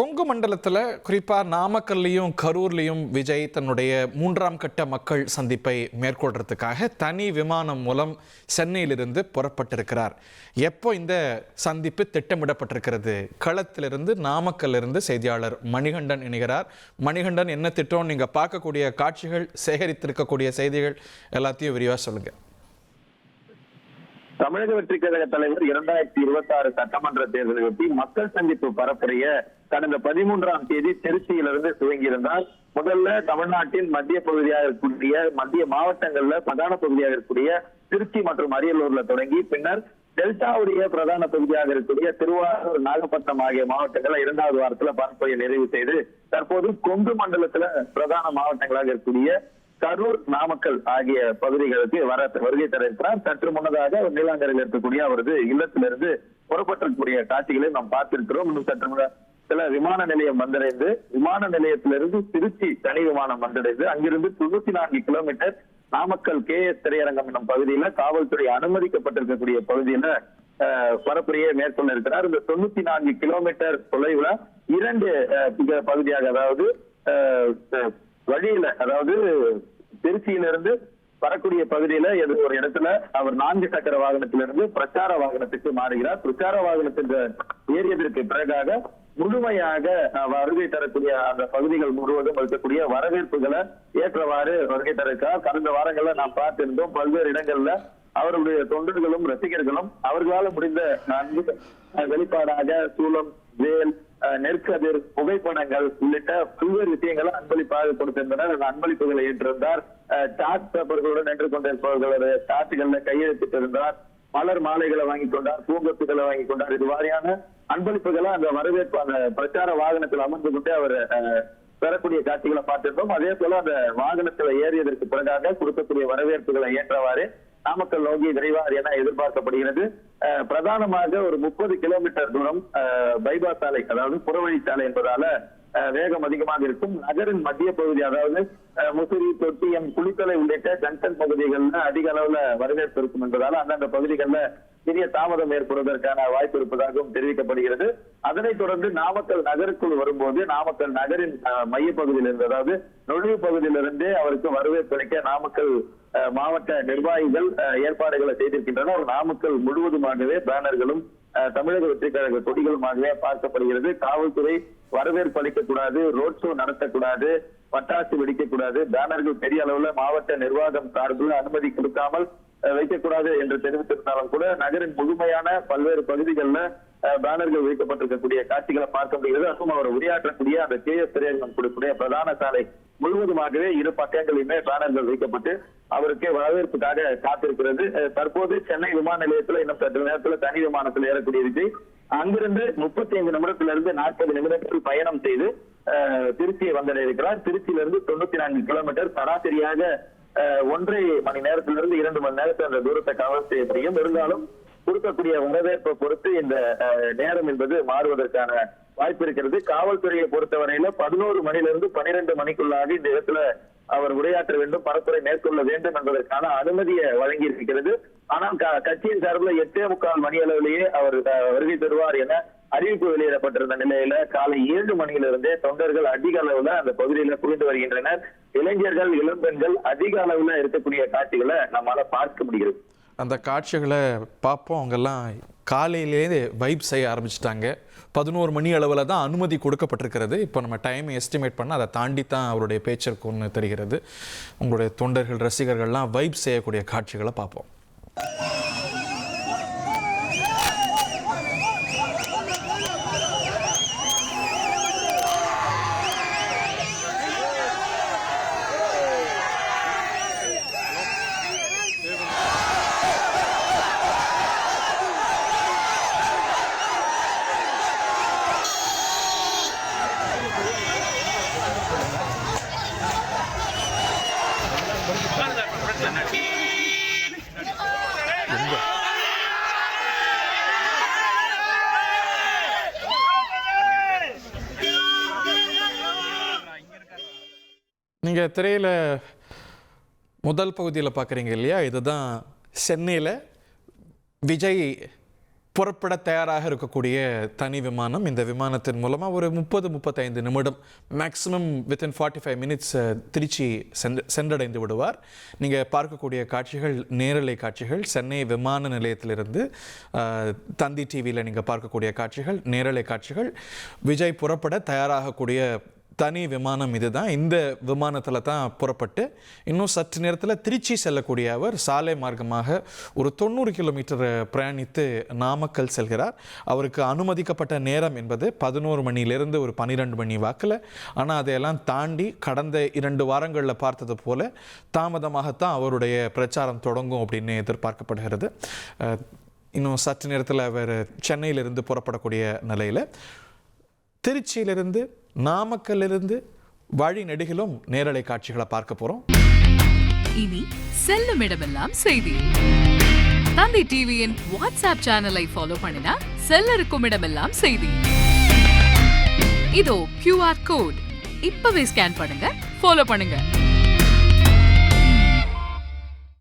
கொங்கு மண்டலத்தில் குறிப்பாக நாமக்கல்லையும் கரூர்லேயும் விஜய் தன்னுடைய மூன்றாம் கட்ட மக்கள் சந்திப்பை மேற்கொள்றதுக்காக தனி விமானம் மூலம் சென்னையிலிருந்து புறப்பட்டிருக்கிறார். எப்போ இந்த சந்திப்பு திட்டமிடப்பட்டிருக்கிறது? களத்திலிருந்து நாமக்கல்லிருந்து செய்தியாளர் மணிகண்டன் இணைகிறார். மணிகண்டன் என்ன திட்டம்? நீங்கள் பார்க்கக்கூடிய காட்சிகள் சேகரித்திருக்கக்கூடிய செய்திகள் எல்லாத்தையும் விரிவாக சொல்லுங்கள் தமிழக வெற்றி கழக தலைவர் இரண்டாயிரத்தி இருபத்தி ஆறு சட்டமன்ற தேர்தலையொட்டி மக்கள் சந்திப்பு பரப்புரைய கடந்த பதிமூன்றாம் தேதி திருச்சியிலிருந்து துவங்கியிருந்தால் முதல்ல தமிழ்நாட்டின் மத்திய பகுதியாக இருக்கக்கூடிய மத்திய மாவட்டங்கள்ல பிரதான பகுதியாக இருக்கக்கூடிய திருச்சி மற்றும் அரியலூர்ல தொடங்கி பின்னர் டெல்டாவுடைய பிரதான பகுதியாக இருக்கக்கூடிய திருவாரூர் நாகப்பட்டினம் ஆகிய மாவட்டங்களை இரண்டாவது வாரத்துல பரப்புரையை நிறைவு செய்து தற்போது கொங்கு மண்டலத்துல பிரதான மாவட்டங்களாக இருக்கக்கூடிய கரூர் நாமக்கல் ஆகிய பகுதிகளுக்கு வர வருகை தர இருக்கிறார் சற்று முன்னதாக நீலாங்கரையில் இருக்கக்கூடிய அவரது இல்லத்திலிருந்து புறப்பட்டிருக்கக்கூடிய காட்சிகளை நாம் பார்த்திருக்கிறோம். இன்னும் சற்று முன்ன சில விமான நிலையம் வந்தடைந்து விமான நிலையத்திலிருந்து திருச்சி தனி விமானம் வந்தடைந்து அங்கிருந்து தொண்ணூத்தி நான்கு கிலோமீட்டர் நாமக்கல் கே எஸ் திரையரங்கம் என்னும் பகுதியில காவல்துறை அனுமதிக்கப்பட்டிருக்கக்கூடிய பகுதியில பரப்புரையை மேற்கொள்ள இருக்கிறார். இந்த தொண்ணூத்தி நான்கு கிலோமீட்டர் தொலைவுல இரண்டு பகுதியாக அதாவது அஹ், வழியில அதாவது திருச்சியிலிருந்து வரக்கூடிய பகுதியில எது ஒரு இடத்துல அவர் நான்கு சக்கர வாகனத்திலிருந்து பிரச்சார வாகனத்துக்கு மாறுகிறார். பிரச்சார வாகனத்திற்கு ஏறியதற்கு பிறகாக முழுமையாக வருகை தரக்கூடிய அந்த பகுதிகள் முழுவதும் இருக்கக்கூடிய வரவேற்புகளை ஏற்றவாறு வருகை தரக்கார் கடந்த வாரங்கள்ல நாம் பார்த்திருந்தோம் பல்வேறு இடங்கள்ல அவருடைய தொண்டர்களும் ரசிகர்களும் அவர்களால் முடிந்த நன்கு வெளிப்பாடாக சூலம் வேல் நெற்கதிர் புகைப்படங்கள் உள்ளிட்ட பல்வேறு விஷயங்களை அன்பளிப்பாக கொடுத்திருந்தனர். அந்த அன்பளிப்புகளை ஏற்றிருந்தார். அஹ், சாட் பேப்பர்களுடன் நின்று கொண்டிருப்பவர்களுடைய கையெழுத்திட்டு கையெழுத்திட்டிருந்தார். மலர் மாலைகளை வாங்கி கொண்டார் பூங்கொத்துகளை வாங்கி கொண்டார். இது வாரியான அன்பளிப்புகளை அந்த வரவேற்பு அந்த பிரச்சார வாகனத்தில் அமர்ந்து கொண்டு அவர் அஹ், பெறக்கூடிய காட்சிகளை பார்த்திருந்தோம். அதே போல அந்த வாகனத்துல ஏறியதற்கு பிறகாக கொடுக்கக்கூடிய வரவேற்புகளை ஏற்றவாறு நாமக்கல் நோக்கி விரைவார் என எதிர்பார்க்கப்படுகிறது. அஹ், பிரதானமாக ஒரு முப்பது கிலோமீட்டர் தூரம் பைபாஸ் சாலை அதாவது புறவழிச்சாலை என்பதால வேகம் அதிகமாக இருக்கும். நகரின் மத்திய பகுதி அதாவது முசிறி தொட்டியம் குளித்தலை உள்ளிட்ட ஜங்ஷன் பகுதிகளில் அதிக அளவுல வரவேற்பு இருக்கும் என்பதால் அந்தந்த பகுதிகளில் சிறிய தாமதம் ஏற்படுவதற்கான வாய்ப்பு இருப்பதாகவும் தெரிவிக்கப்படுகிறது. அதனைத் தொடர்ந்து நாமக்கல் நகருக்குள் வரும்போது நாமக்கல் நகரின் அஹ், அதாவது நுழைவு பகுதியிலிருந்து அவருக்கு வரவேற்பு அளிக்க நாமக்கல் மாவட்ட நிர்வாகிகள் அஹ், ஏற்பாடுகளை செய்திருக்கின்றனர். நாமக்கல் முழுவதுமாகவே பேனர்களும் தமிழக வெற்றி கழக கொடிகளுமாகவே பார்க்கப்படுகிறது. காவல்துறை வரவேற்பு அளிக்கக்கூடாது ரோட் ஷோ நடத்தக்கூடாது. பட்டாசு வெடிக்கக்கூடாது. பேனர்கள் பெரிய அளவுல மாவட்ட நிர்வாகம் சார்பில் அனுமதி கொடுக்காமல் வைக்கக்கூடாது என்று தெரிவித்திருந்தாலும் கூட நகரின் முழுமையான பல்வேறு பகுதிகளில் பேனர்கள் வைக்கப்பட்டிருக்கக்கூடிய காட்சிகளை பார்க்க முடிகிறது. அதுவும் அவர் உரையாற்றக்கூடிய அந்த கே எஸ் திரையரங்கம் கொடுக்கக்கூடிய பிரதான சாலை முழுவதுமாகவே இரு பக்கங்களிலுமே பேனர்கள் வைக்கப்பட்டு அவருக்கு வரவேற்புக்காக காத்திருக்கிறது. தற்போது சென்னை விமான நிலையத்தில் இன்னும் சற்று நேரத்தில் தனி விமானத்தில் ஏறக்கூடிய அங்கிருந்து முப்பத்தி ஐந்து நிமிடத்திலிருந்து நாற்பது நிமிடத்தில் பயணம் செய்து திருச்சியை வந்தடைந்திருக்கிறார். இருக்கிறார் திருச்சியிலிருந்து தொண்ணூத்தி நான்கு கிலோமீட்டர் சராசரியாக ஒன்றரை மணி நேரத்திலிருந்து இரண்டு மணி நேரத்தில் அந்த தூரத்தை கவர் செய்ய முடியும். இருந்தாலும் கொடுக்கக்கூடிய வரவேற்பை பொறுத்து இந்த நேரம் என்பது மாறுவதற்கான வாய்ப்பு இருக்கிறது. காவல்துறையை பொறுத்தவரையில பதினோரு மணிலிருந்து பனிரெண்டு மணிக்குள்ளாக இந்த இடத்துல அவர் உரையாற்ற வேண்டும். பரப்புரை மேற்கொள்ள வேண்டும் என்பதற்கான அனுமதியை வழங்கி இருக்கிறது ஆனால் க- கட்சியின் சார்பில் எட்டே முக்கால் மணி அளவிலேயே அவர் அஹ், வருகை தருவார் என அறிவிப்பு வெளியிடப்பட்டிருந்த நிலையில காலை ஏழு மணியிலிருந்தே தொண்டர்கள் அதிக அளவுல அந்த பகுதியில குவிந்து வருகின்றனர். இளைஞர்கள் இளம்பெண்கள் அதிக அளவுல இருக்கக்கூடிய காட்சிகளை நம்மளால பார்க்க முடிகிறது. அந்த காட்சிகளை பார்ப்போம். அவங்கெல்லாம் காலையிலேயே வைப் செய்ய ஆரம்பிச்சிட்டாங்க. பதினோரு மணி அளவில் தான் அனுமதி கொடுக்கப்பட்டிருக்கிறது. இப்போ நம்ம டைம் எஸ்டிமேட் பண்ண அதை தாண்டி தான் அவருடைய பேச்சு தெரிகிறது. உங்களுடைய தொண்டர்கள் ரசிகர்கள்லாம் வைப் செய்யக்கூடிய காட்சிகளை பார்ப்போம். நீங்கள் திரையில் முதல் பகுதியில் பார்க்குறீங்க இல்லையா? இதுதான் சென்னையில் விஜய் புறப்பட தயாராக இருக்கக்கூடிய தனி விமானம். இந்த விமானத்தின் மூலமாக ஒரு முப்பது முப்பத்தைந்து நிமிடம் maximum within forty five minutes Trichy சென்று சென்றடைந்து விடுவார். நீங்கள் பார்க்கக்கூடிய காட்சிகள் நேரலை காட்சிகள் சென்னை விமான நிலையத்திலிருந்து தந்தி டிவியில் நீங்கள் பார்க்கக்கூடிய காட்சிகள் நேரலை காட்சிகள். விஜய் புறப்பட தயாராகக்கூடிய தனி விமானம் இதுதான். இந்த விமானத்தில் தான் புறப்பட்டு இன்னும் சற்று நேரத்தில் திருச்சி செல்லக்கூடிய அவர் சாலை மார்க்கமாக ஒரு தொண்ணூறு கிலோமீட்டர் பிரயாணித்து நாமக்கல் செல்கிறார். அவருக்கு அனுமதிக்கப்பட்ட நேரம் என்பது பதினோரு மணியிலிருந்து ஒரு பன்னிரெண்டு மணி வாக்கில். ஆனால் அதையெல்லாம் தாண்டி கடந்த இரண்டு வாரங்களில் பார்த்தது போல தாமதமாகத்தான் அவருடைய பிரச்சாரம் தொடங்கும் அப்படின்னு எதிர்பார்க்கப்படுகிறது. இன்னும் சற்று நேரத்தில் அவர் சென்னையிலிருந்து புறப்படக்கூடிய நிலையில் திருச்சியிலிருந்து நாமக்கல்லிருந்து வழி நெடுகிலும் நேரலை காட்சிகளை பார்க்க போகிறோம் இனி செல்லும் இடமெல்லாம் செய்தி. தந்தை டிவியின் வாட்ஸ்அப் சேனலை ஃபாலோ பண்ணினா செல்ல இருக்கும் இடமெல்லாம் செய்தி. இதோ கியூஆர் கோட் இப்பவே ஸ்கேன் பண்ணுங்க ஃபாலோ பண்ணுங்க.